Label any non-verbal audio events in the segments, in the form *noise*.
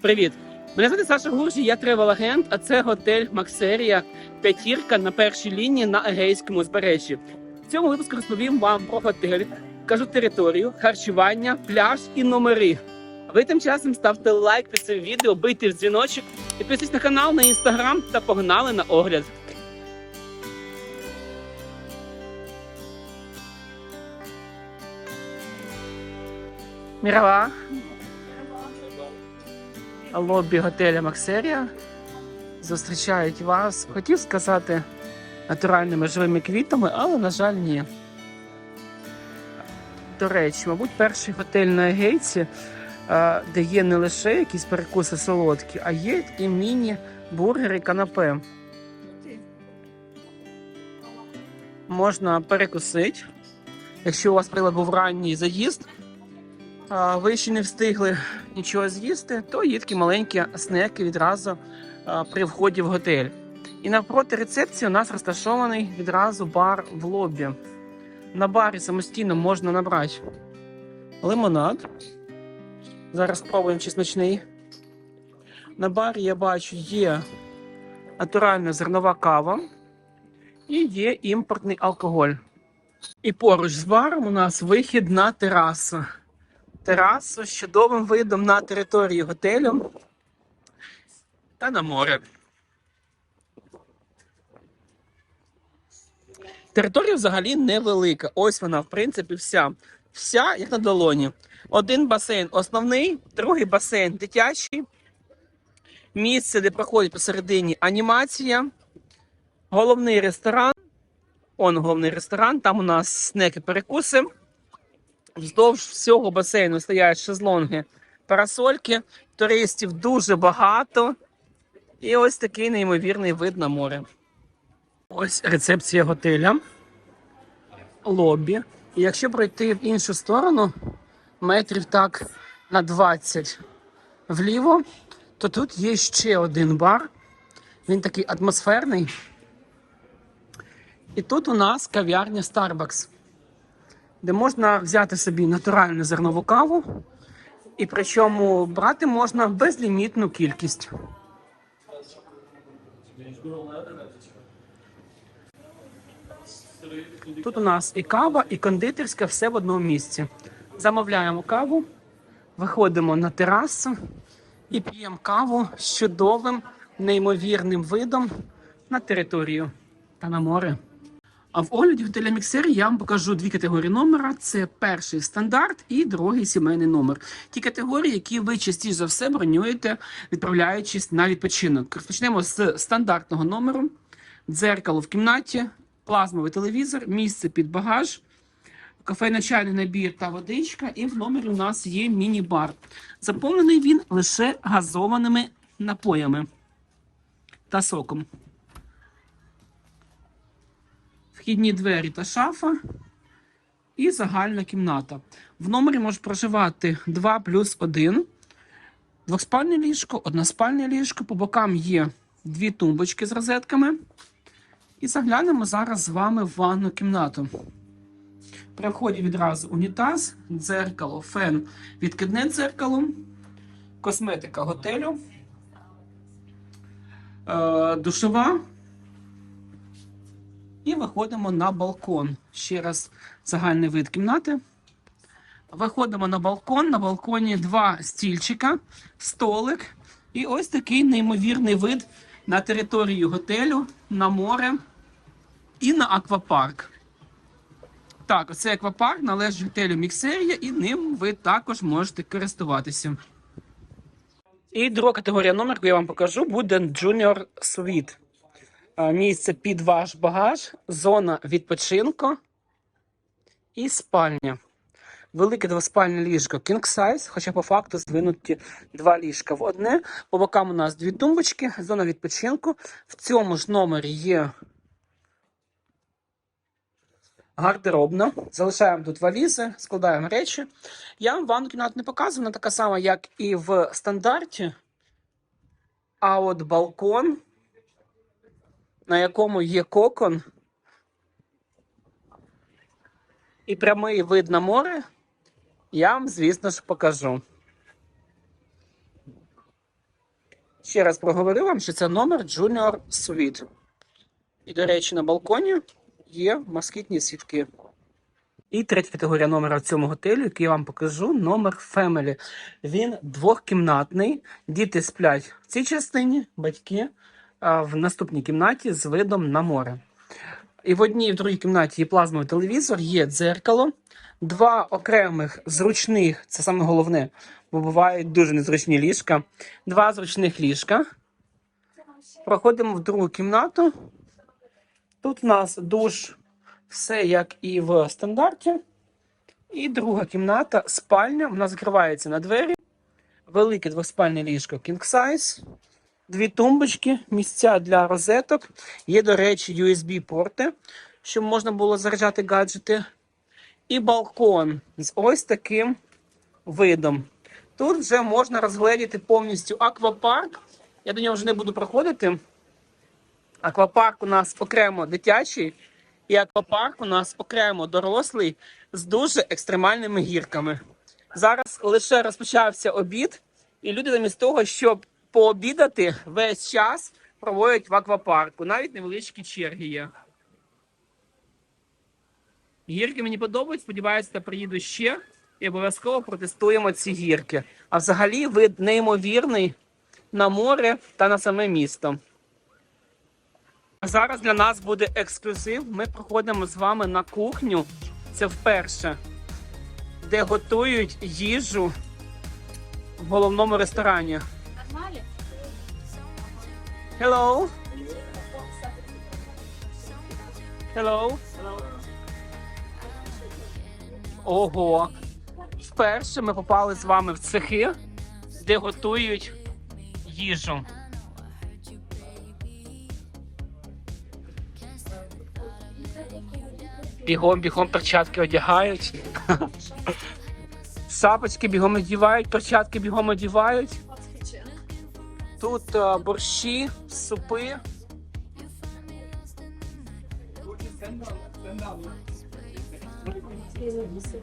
Привіт! Мене звати Саша Гуржі, я тревел-агент, а це готель Максерія П'ятірка на першій лінії на Егейському узбережжі. В цьому випуску розповім вам про готель, кажу територію, харчування, пляж і номери. А ви тим часом ставте лайк під цим відео, бийте в дзвіночок, підписуйтесь на канал, на інстаграм та погнали на огляд. Мірова. Лобі готеля Максерія зустрічають вас. Хотів сказати натуральними живими квітами, але, на жаль, ні. До речі, мабуть, перший готель на Егейці, е, де є не лише якісь перекуси солодкі, а є такі міні-бургери канапе. Можна перекусити. Якщо у вас наприклад, був ранній заїзд, ви ще не встигли нічого з'їсти, то є маленькі снеки відразу при вході в готель. І навпроти рецепції у нас розташований відразу бар в лобі. На барі самостійно можна набрати лимонад. Зараз спробуємо смачний. На барі я бачу є натуральна зернова кава і є імпортний алкоголь. І поруч з баром у нас вихід на терасу терасу з чудовим видом на територію готелю та на море. Територія взагалі невелика. Ось вона, в принципі, вся. Вся як на долоні. Один басейн основний, другий басейн дитячий. Місце, де проходить посередині анімація. Головний ресторан. Он головний ресторан. Там у нас снеки перекуси. Вздовж всього басейну стоять шезлонги, парасольки, туристів дуже багато. І ось такий неймовірний вид на море. Ось рецепція готеля, лобі. І якщо пройти в іншу сторону, метрів так на 20 вліво, то тут є ще один бар. Він такий атмосферний. І тут у нас кав'ярня Starbucks де можна взяти собі натуральну зернову каву, і причому брати можна безлімітну кількість. Тут у нас і кава, і кондитерська, все в одному місці. Замовляємо каву, виходимо на терасу і п'ємо каву з чудовим, неймовірним видом на територію та на море. А в огляді готеля Міксер я вам покажу дві категорії номера: це перший стандарт і другий сімейний номер. Ті категорії, які ви частіше за все бронюєте, відправляючись на відпочинок. Розпочнемо з стандартного номеру: дзеркало в кімнаті, плазмовий телевізор, місце під багаж. Кафе чайний набір та водичка, і в номері у нас є міні-бар. Заповнений він лише газованими напоями та соком. Вхідні двері та шафа і загальна кімната. В номері може проживати 2 плюс 1, двоспальне ліжко, односпальне ліжко. По бокам є дві тумбочки з розетками. І заглянемо зараз з вами в ванну кімнату. При вході відразу унітаз, дзеркало, фен, відкидне дзеркало, косметика готелю, е, душова. І виходимо на балкон. Ще раз загальний вид кімнати. Виходимо на балкон. На балконі два стільчика, столик. І ось такий неймовірний вид на територію готелю, на море і на аквапарк. Так, оцей аквапарк належить готелю Міксерія, і ним ви також можете користуватися. І друга категорія номер, яку я вам покажу, буде Junior Suite місце під ваш багаж, зона відпочинку і спальня. Велике двоспальне ліжко King Size, хоча по факту здвинуті два ліжка в одне. По бокам у нас дві тумбочки, зона відпочинку. В цьому ж номері є гардеробна. Залишаємо тут валізи, складаємо речі. Я вам ванну кімнату не показую, вона така сама, як і в стандарті. А от балкон на якому є кокон і прямий вид на море, я вам, звісно ж, покажу. Ще раз проговорю вам, що це номер Junior Suite. І, до речі, на балконі є москітні сітки. І третя категорія номера в цьому готелі, який я вам покажу, номер Family. Він двохкімнатний. Діти сплять в цій частині, батьки в наступній кімнаті з видом на море. І в одній і в другій кімнаті є плазмовий телевізор, є дзеркало, два окремих зручних, це саме головне, бо бувають дуже незручні ліжка. Два зручних ліжка. Проходимо в другу кімнату. Тут у нас душ, все як і в стандарті. І друга кімната, спальня. Вона закривається на двері. Велике двоспальне ліжко King Size. Дві тумбочки, місця для розеток. Є, до речі, USB-порти, щоб можна було заряджати гаджети. І балкон з ось таким видом. Тут вже можна розгледіти повністю аквапарк. Я до нього вже не буду проходити. Аквапарк у нас окремо дитячий, і аквапарк у нас окремо дорослий з дуже екстремальними гірками. Зараз лише розпочався обід, і люди замість того, щоб пообідати, весь час проводять в аквапарку. Навіть невеличкі черги є. Гірки мені подобаються, сподіваюся, я приїду ще і обов'язково протестуємо ці гірки. А взагалі вид неймовірний на море та на саме місто. А зараз для нас буде ексклюзив. Ми проходимо з вами на кухню. Це вперше, де готують їжу в головному ресторані. Hello. Hello. Ого. Вперше ми попали з вами в цехи, де готують їжу. Бігом, бігом перчатки одягають. *laughs* Шапочки бігом одягають, перчатки бігом одягають. Тут е, борщі, супи.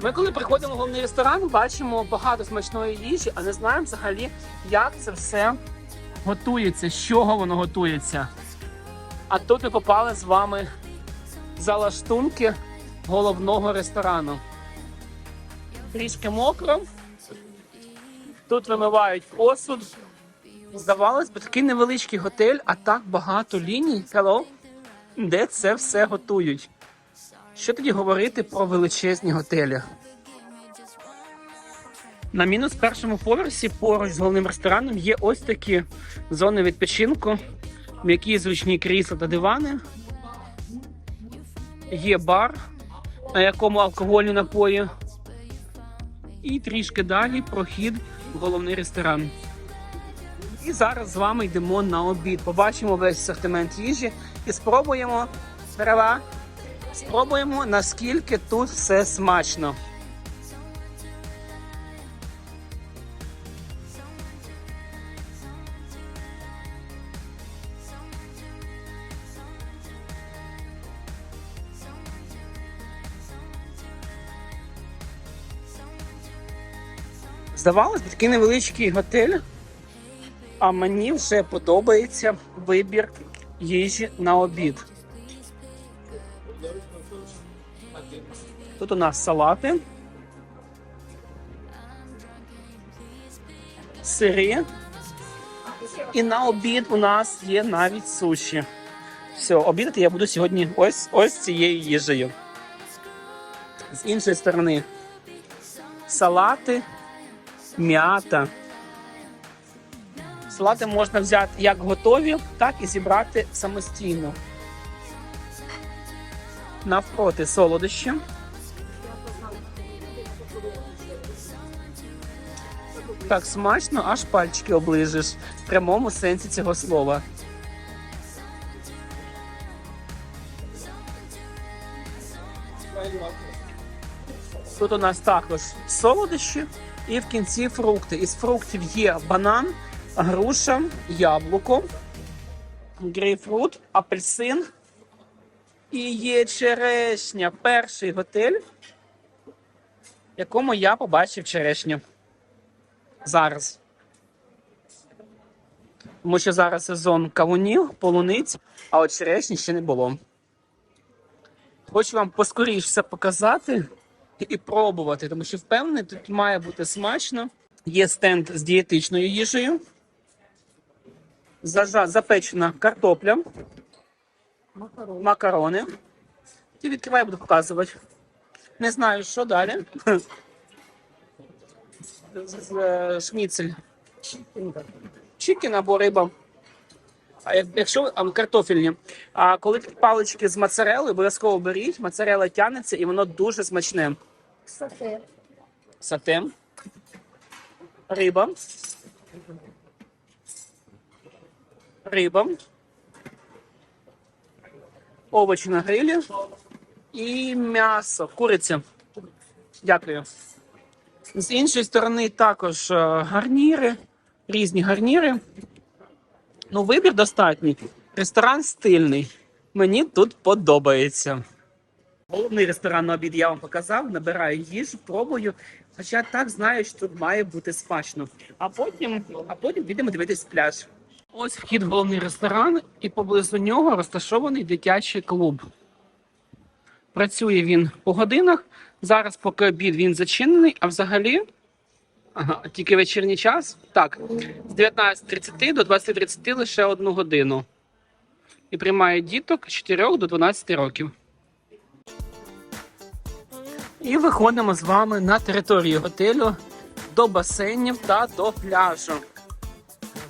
Ми коли приходимо в головний ресторан, бачимо багато смачної їжі, а не знаємо взагалі, як це все готується, з чого воно готується. А тут ми попали з вами за лаштунки головного ресторану. Трішки мокро. Тут вимивають посуд. Здавалось би, такий невеличкий готель, а так багато ліній, Hello, де це все готують. Що тоді говорити про величезні готелі? На мінус першому поверсі поруч з головним рестораном є ось такі зони відпочинку, м'які зручні крісла та дивани. Є бар, на якому алкогольні напої. І трішки далі прохід в головний ресторан. І зараз з вами йдемо на обід. Побачимо весь асортимент їжі і спробуємо Перева, спробуємо, наскільки тут все смачно. Здавалось, би, такий невеличкий готель. А мені вже подобається вибір їжі на обід. Тут у нас салати, сири. І на обід у нас є навіть суші. Все, обідати я буду сьогодні ось ось цією їжею. З іншої сторони салати, м'ята. Салати можна взяти як готові, так і зібрати самостійно. Навпроти солодощі. Так смачно, аж пальчики оближиш в прямому сенсі цього слова. Тут у нас також солодощі і в кінці фрукти. Із фруктів є банан, груша, яблуко, грейпфрут, апельсин і є черешня. Перший готель, якому я побачив черешню. Зараз. Тому що зараз сезон кавунів, полуниць, а от черешні ще не було. Хочу вам поскоріше все показати і пробувати, тому що впевнений, тут має бути смачно. Є стенд з дієтичною їжею. Зажа- запечена картопля, макарони. І відкриваю, буду показувати. Не знаю, що далі. Шніцель. Чікен або риба. А якщо а, картофельні, а коли палички з моцарели, обов'язково беріть, моцарела тягнеться і воно дуже смачне. Софи. Сате. Риба. Риба. Овочі на грилі. І м'ясо. Куриця. Дякую. З іншої сторони також е, гарніри, різні гарніри. Ну, вибір достатній. Ресторан стильний. Мені тут подобається. Головний ресторан на обід я вам показав, набираю їжу, пробую. Хоча так знаю, що тут має бути смачно. А потім, а потім підемо дивитись пляж. Ось вхід в головний ресторан, і поблизу нього розташований дитячий клуб. Працює він по годинах. Зараз, поки обід він зачинений, а взагалі. Ага, тільки вечірній час. Так, з 19.30 до 20.30 лише одну годину. І приймає діток з 4 до 12 років. І виходимо з вами на територію готелю до басейнів та до пляжу.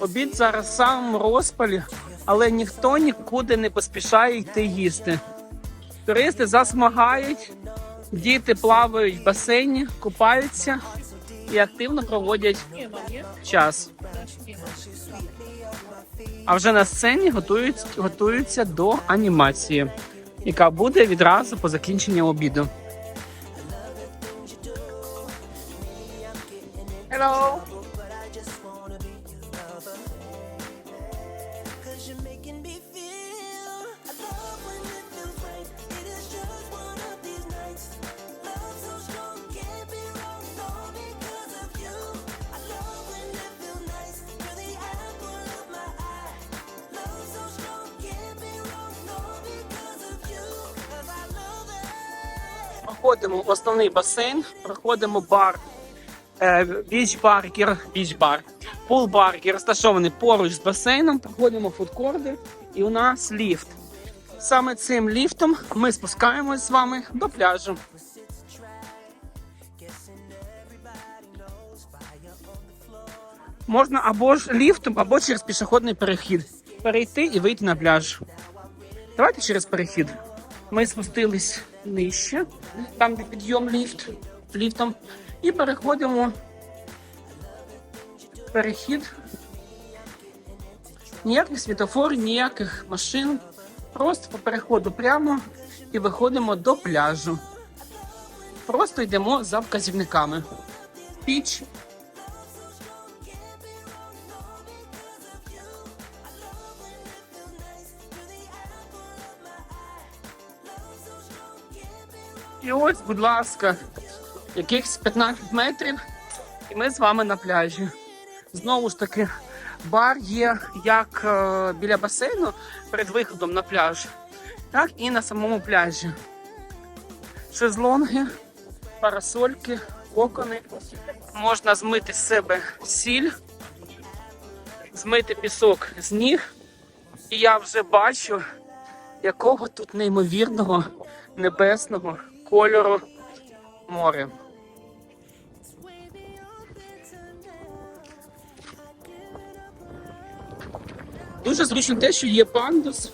Обід зараз самому розпалі, але ніхто нікуди не поспішає йти їсти. Туристи засмагають, діти плавають в басейні, купаються і активно проводять час. А вже на сцені готують, готуються до анімації, яка буде відразу по закінченні обіду. Проходимо основний басейн, проходимо бар. е, Біч-бар, який ро- біч-бар, пул-бар, який розташований поруч з басейном. Проходимо фудкорди, і у нас ліфт. Саме цим ліфтом ми спускаємось з вами до пляжу. Можна або ж ліфтом, або через пішохідний перехід. Перейти і вийти на пляж. Давайте через перехід. Ми спустились нижче, там де підйом ліфт, ліфтом, і переходимо. Перехід. Ніяких світофорів, ніяких машин. Просто по переходу прямо і виходимо до пляжу. Просто йдемо за вказівниками. Піч. І ось, будь ласка, якихось 15 метрів, і ми з вами на пляжі. Знову ж таки, бар є як е, біля басейну перед виходом на пляж, так і на самому пляжі. Шезлонги, парасольки, кокони. Можна змити з себе сіль, змити пісок з ніг. І я вже бачу, якого тут неймовірного небесного кольору море. Дуже зручно те, що є пандус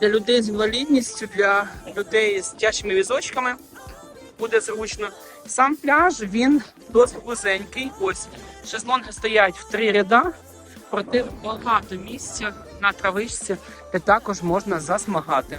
для людей з інвалідністю, для людей з тяжкими візочками буде зручно. Сам пляж він досить вузенький. Ось шезлонги стоять в три ряда, проте багато місця на травичці, де також можна засмагати.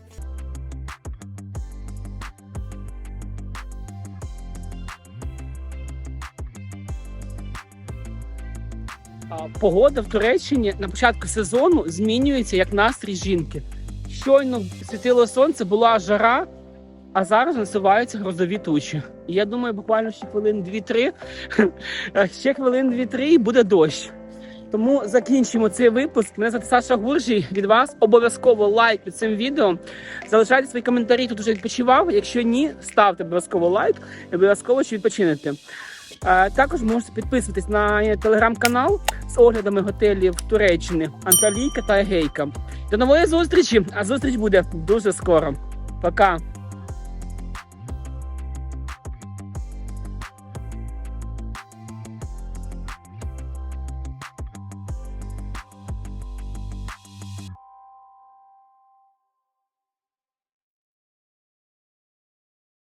Погода в Туреччині на початку сезону змінюється як настрій жінки. Щойно світило сонце, була жара, а зараз насуваються грозові тучі. Я думаю, буквально ще хвилин 2-3, *laughs* ще хвилин 2-3 і буде дощ. Тому закінчимо цей випуск. Мене звати Саша Гуржій. Від вас обов'язково лайк під цим відео. Залишайте свої коментарі, хто вже відпочивав. Якщо ні, ставте обов'язково лайк і обов'язково що відпочинете. Також можете підписуватись на телеграм-канал з оглядами готелів Туреччини Анталійка та Егейка. До нової зустрічі! А зустріч буде дуже скоро. Пока!